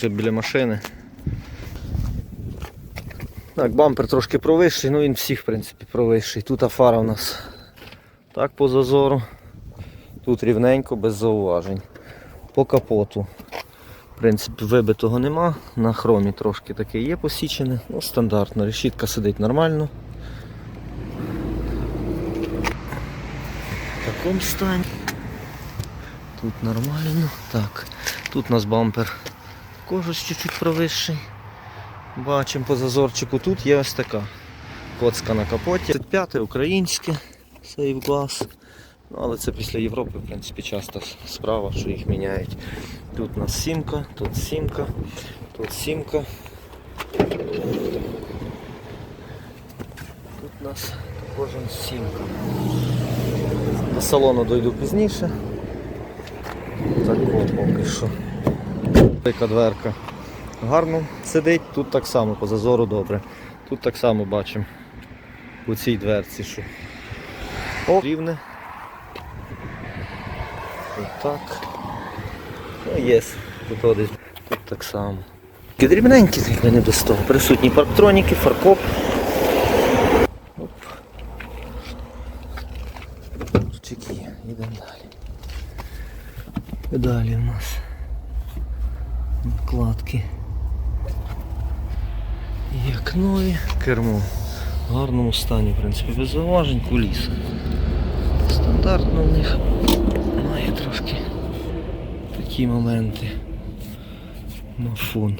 вже біля машини. Так, бампер трошки провищий, ну він всіх в принципі провищий. Тут фара у нас так по зазору. Тут рівненько, без зауважень. По капоту. В принципі, вибитого нема. На хромі трошки таке є посічене. Ну, стандартно. Решітка сидить нормально. В такому стані. Тут нормально. Так. Тут у нас бампер також ось чуть-чуть провищий. Бачимо по зазорчику. Тут є ось така коцка на капоті. 35 українське Glass. Ну, але це після Європи, в принципі, часто справа, що їх міняють. Тут у нас сімка, тут сімка, тут сімка. Тут у нас кожен сімка. До салону дойду пізніше. Тако поки що. Така дверка гарно сидить, тут так само по зазору добре. Тут так само бачимо у цій дверці, що О, рівне. Отак. Ну, є. Тут, десь- тут так само. Такі дрібненькі, не без того. Присутні парктроніки, фаркоп. Оп. Чеки, йдемо далі. Далі у нас накладки. Як нові. Кермо. В гарному стані, в принципі, без зауважень, куліс. Стандартно в них має трошки такі моменти. На фон.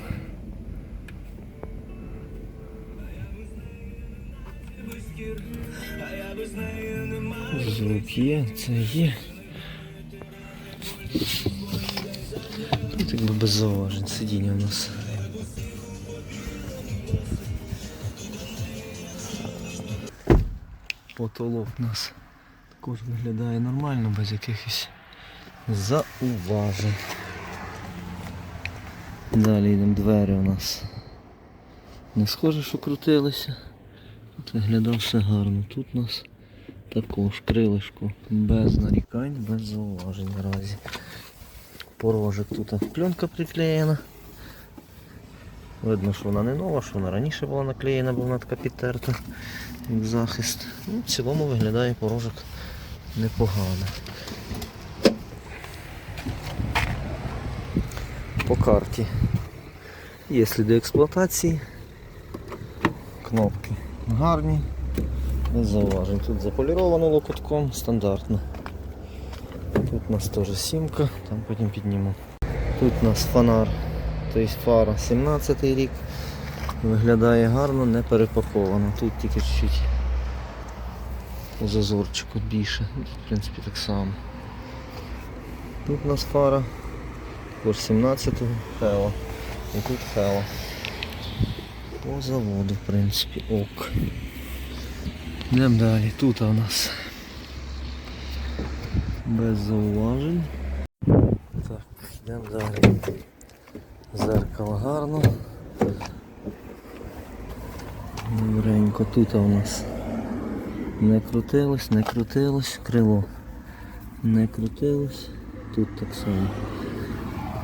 Звук є, це є. Якби без зауважень сидіння у нас. Потолок у нас також виглядає нормально, без якихось зауважень. Далі йдемо двері у нас. Не схоже, що крутилися. Тут виглядає все гарно. Тут у нас також крилишко без нарікань, без зауважень наразі. Порожик тут пленка приклеєна. Видно, що вона не нова, що вона раніше була наклеєна, бо вона така підтерта як захист. Ну, в цілому виглядає порожок непогано. По карті є сліди експлуатації, кнопки гарні, без зауважень. Тут заполіровано локотком, стандартно. У нас теж сімка, там потім підніму. Тут у нас фонар, тобто фара 17 рік. Виглядає гарно, не перепаковано. Тут тільки чуть-чуть зазорчику більше. В принципі, так само. Тут у нас фара. Також 17-го Хео. І тут Хео. По заводу, в принципі, ок. Йдемо далі. Тут у нас без зауважень. Так, йдемо далі. Зеркало гарно. Добренько тут у нас не крутилось, не крутилось, крило не крутилось, тут так само.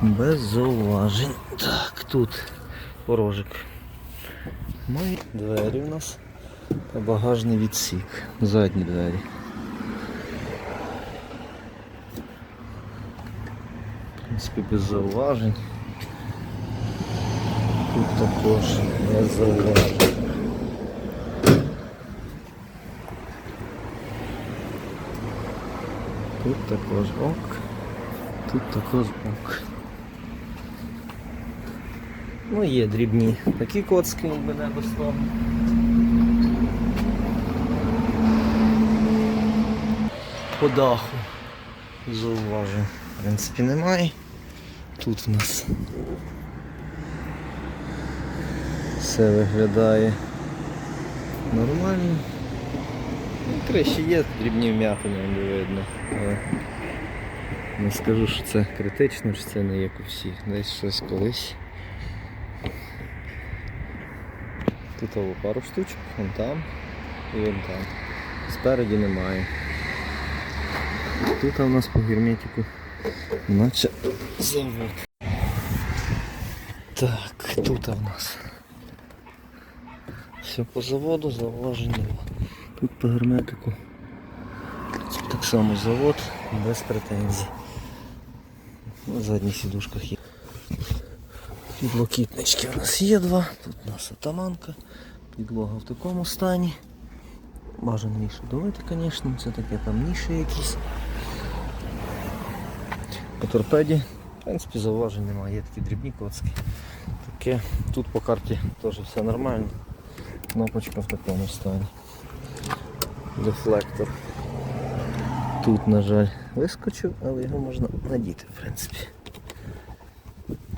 Без зауважень. Так, тут порожик. Мої двері у нас та багажний відсік. Задні двері. В принципі, без зауважень. Тут також без зауважень. Тут також ок. Тут також ок. Ну є дрібні. Такі коцки якби не без. По даху. Зауважу. В принципі немає. Тут в нас все виглядає нормально. Ну, є дрібні вмятини, не видно. Але не скажу, що це критично, що це не як у всіх. Десь щось колись. Тут ово пару штучок, вон там і вон там. Спереді немає. Тут у нас по герметику наче завод. Так, тут у нас. Все по заводу, зауважень нема. Тут по герметику. Так само завод, без претензій. На задніх сідушках є. Підлокітнички у нас є два. Тут у нас атаманка. Підлога в такому стані. Бажано їх довити, звісно, це таке там ніші якісь. По торпеді, в принципі, зауважень немає, є такі дрібні коцки. Таке. Тут по карті теж все нормально. Кнопочка в такому стані. Дефлектор. Тут, на жаль, вискочив, але його можна надіти, в принципі.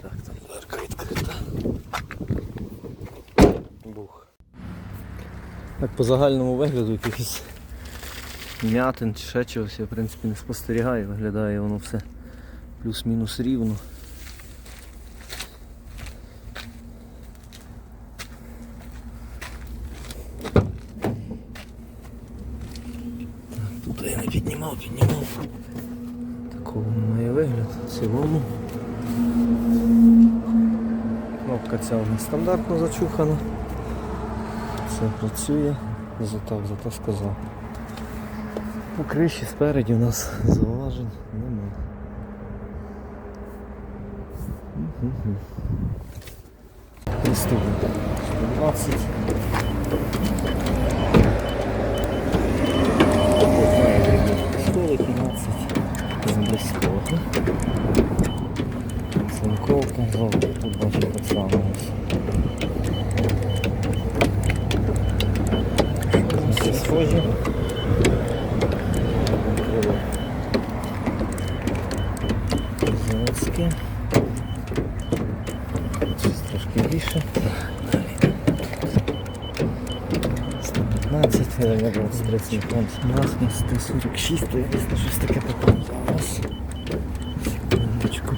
Так, там дверка відкрита. Бух. Так по загальному вигляду якихось м'ятин чи ще чогось я в принципі не спостерігаю, виглядає воно все плюс-мінус рівно. Тут я не піднімав, піднімав. Такого має вигляд цілому. Кнопка ця у нас стандартно зачухана. Все працює, затак, зато сказав. По криші спереді у нас зауважень немає. Наступне. 120. От має дрібні столи 15. Замблисково. Цинковка, тут бачу. Заводське. Щось трошки більше. 115, я 23 У нас на 146, то я десь щось таке попав зараз. Секундочку.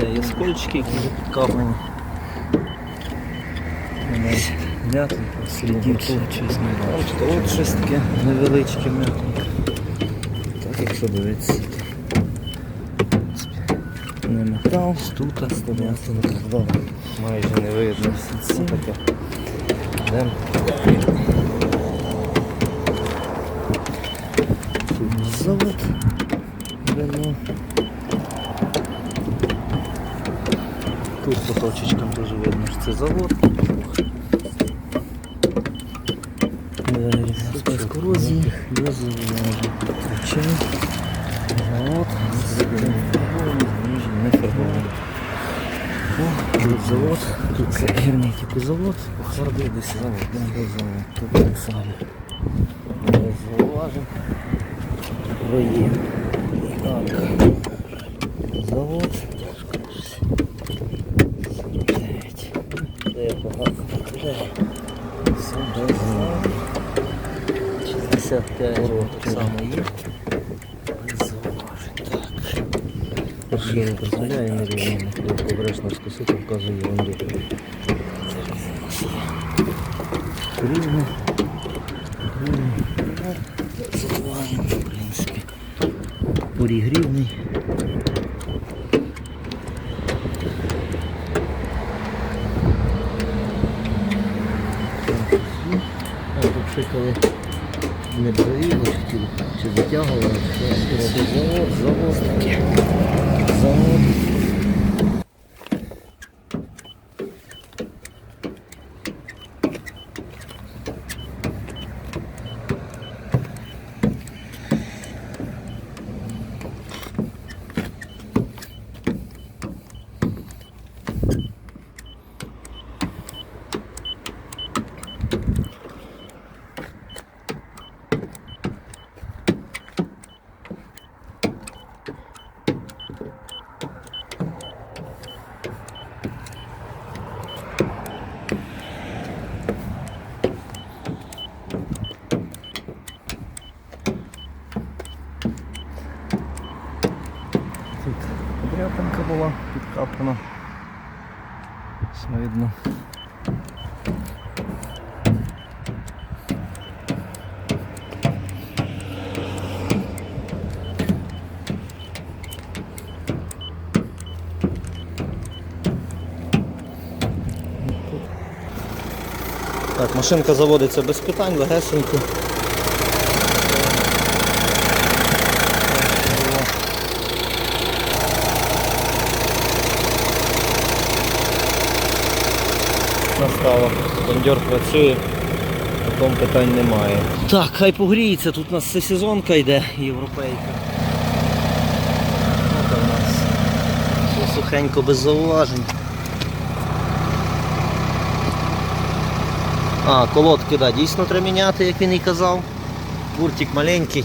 Де є скольчики, вже підкапані. М'ятинка, слідівче, чесно. От, щось таке невеличке м'ятинка. Так, якщо дивитися. Не метал, не. Майже не видно все це таке. Йдемо. Тут завод. Рено. Тут по точечкам теж видно, що це завод. Без корозії, без Включай. Завод. Не фарбований. О, тут завод. Тут це герметику завод. Фарби десь завод. Де завод. Тут так само. Зауважень. Роє. Так. Завод. 49. Де я. Все без 65 років само є. Без зауважень. Так. Перший не дозволяє на рівному, коли обережно скосити, вказує ерунду. Рівно. Зауважень, в принципі. Поріг рівний. Шикали не брали, чи затягували, завод, завод. Завод. тут дряпинка була підкапана. Все видно. Так, машинка заводиться без питань, легесенько. Настава. Кондьор працює, потім питань немає. Так, хай погріється, тут у нас сезонка йде, європейка. От у нас. Все сухенько без зауважень. А, колодки, да, дійсно треба міняти, як він і казав. Буртик маленький.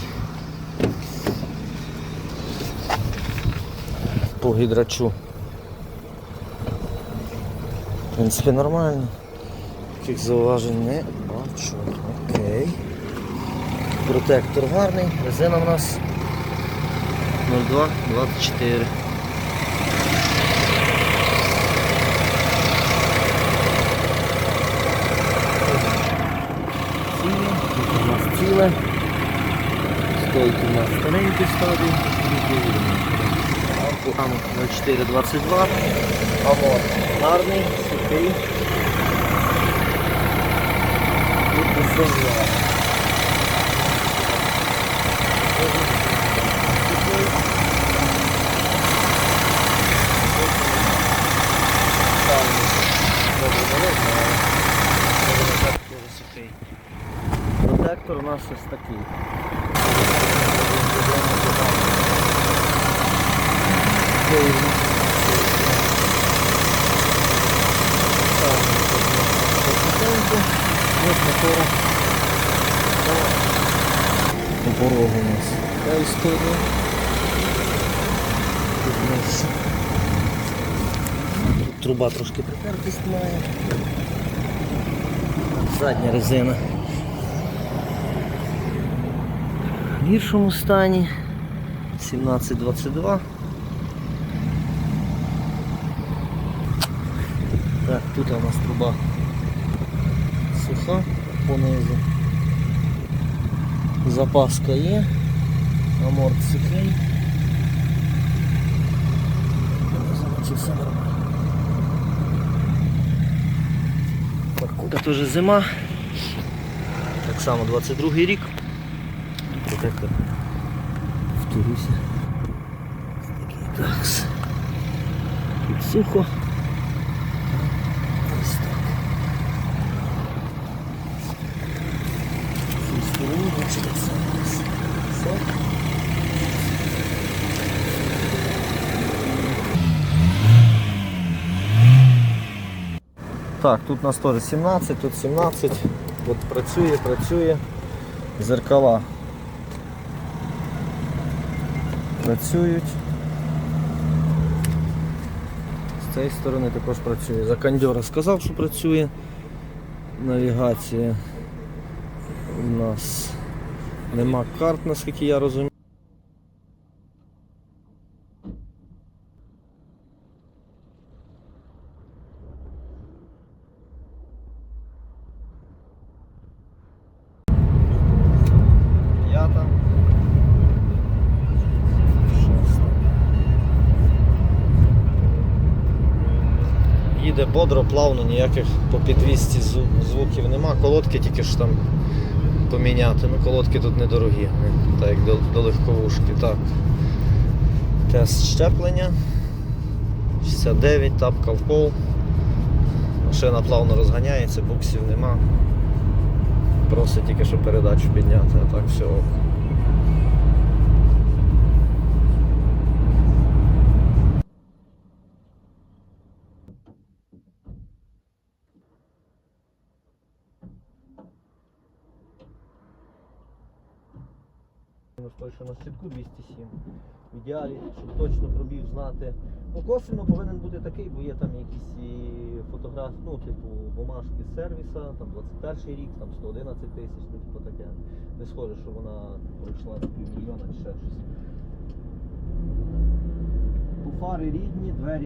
По гідрачу. В принципі, нормально. Таких зауважень не бачу. Окей. Протектор гарний, резина в нас 0224. Ціле, тут у нас ціле. Стойки у нас старенькі стадії. Амок 0422. Амор гарний, сухий. Усе зелено. Протектор у нас ось такий. По у нас така історія. Тут у нас тут труба трошки притертість має. Задня резина. В гіршому стані 1722. Так, тут у нас труба суха понизу. Запаска є. Аморт сухий. Все нормально? Паркука теж зима. Так само 22 рік. Протектор. Повторюся. Такий такс. Тут сухо. Ось так. З цієї сторони, бачите, так само. Все. Так, тут у нас теж 17, тут 17. От працює, працює. Зеркала. Працюють. З цієї сторони також працює. За кондьора сказав, що працює. Навігація. У нас нема карт, наскільки я розумію. Їде бодро, плавно, ніяких по під 200 звуків нема. Колодки тільки ж там поміняти. Ну колодки тут недорогі, так як до, до легковушки. Так. Тест щеплення. 69, тапка в пол. Машина плавно розганяється, буксів нема. Просить тільки, щоб передачу підняти, а так все ок. Той, що на сітку 207. В ідеалі, щоб точно пробіг знати. Ну, косвенно повинен бути такий, бо є там якісь фотографії, ну, типу, бумажки з сервіса, там 21 рік, там 111 тисяч, ну, типу таке. Не схоже, що вона пройшла на півмільйона чи ще щось. Фари рідні, двері.